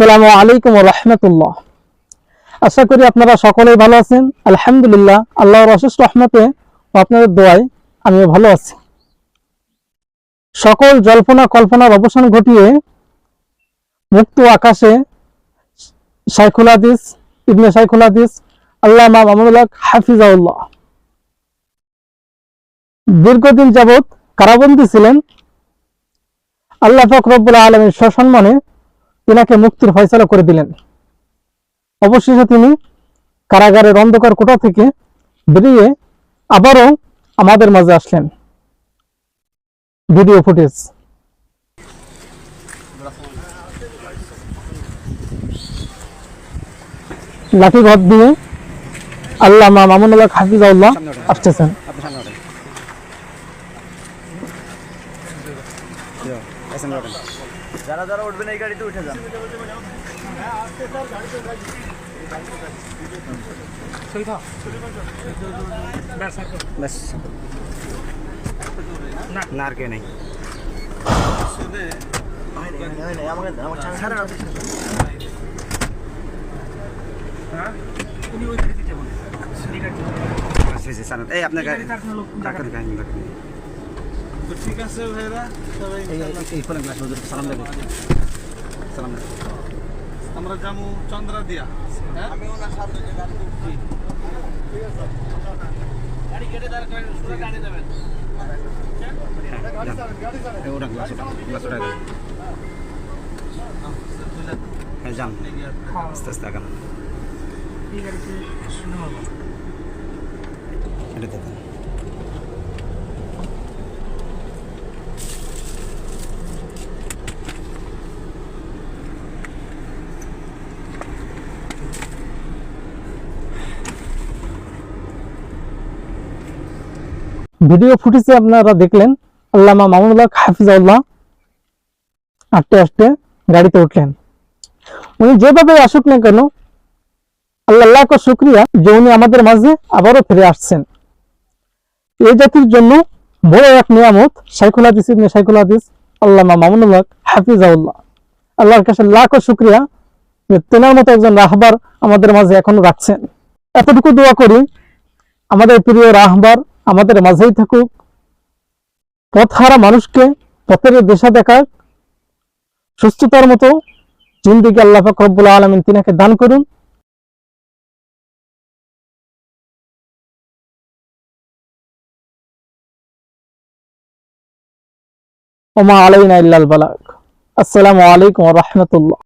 আসসালামু আলাইকুম রহমতুল্লাহ। আশা করি আপনারা সকলেই ভালো আছেন। আলহামদুলিল্লাহ, আল্লাহর অশেষ রহমতে ও আপনাদের দোয়ায় আমিও ভালো আছি। সকল জল্পনা কল্পনার অবসান ঘটিয়ে মুক্ত আকাশে শাইখুল হাদিস, ইবনে শাইখুল হাদিস আল্লাহ মামুল্লাহ হাফিজাউল্লাহ দীর্ঘদিন যাবৎ কারাবন্দী ছিলেন। আল্লাহ ফকরবুল আলমীর সসম্মানে তিনাকে মুক্তির ফয়সলা করে দিলেন। অবশেষে তিনি কারাগারের অন্ধকার কোটা থেকে বেরিয়ে আবারও আমাদের মাঝে আসলেন। Video footage. লাঠি ঘর দিয়ে আল্লাহ মামুন মামুনুল্লাহ হাফিজাউল্লাহ আসতেছেন। সামনে ওঠেন যারা যারা উঠবেন এই গাড়িতে উঠে যান ব্যাস না আর কেউ নেই আচ্ছা, আচ্ছা, সামনে। এই আপনার তো ঠিক আছে ভাইরা সবাই এই এই- এই ফোনে গ্লাস হুজুর সালাম দেবে সালাম দেবে আমরা যাবো চন্দ্রা দিয়া হ্যাঁ আমি ওনার সাথে গাড়ি কেটে দাঁড় করেন সোজা গাড়ি যাবেন এই ওটা গ্লাস ওটা গ্লাস ওটা দেবে। হ্যাঁ যান আস্তে আস্তে আগান এটা দেখুন ভিডিও ফুটেজে আপনারা দেখলেন, আল্লামা মামুনুল্লাহ হাফিজাউল্লাহ আস্তে আস্তে গাড়িতে উঠলেন। উনি যেভাবে আসুক না কেন, আল্লাহ শুক্রিয়া যে উনি আমাদের মাঝে আবারও ফিরে আসছেন। এই জাতির জন্য বড় এক নিয়ামত, শাইখুল হাদিস ইবনে শাইখুল হাদিস, আল্লামা মামুনুল্লাহ হাফিজাউল্লাহ। আল্লাহর কাছে লাখো শুক্রিয়া যে তেনার মতো একজন রাহবার আমাদের মাঝে এখনও রাখছেন। এতটুকু দোয়া করি, আমাদের প্রিয় রাহবার আমাদের মাঝেই থাকুক। পথহারা মানুষকে পথের দিশা দেখাক সুস্থতার মতো জিন্দিগি আল্লাহ পাক আলমিন তিনাকে দান করুন। ওমা আলাইনা ইল্লাল বালাক আসসালামু আলাইকুম রাহমাতুল্লাহ।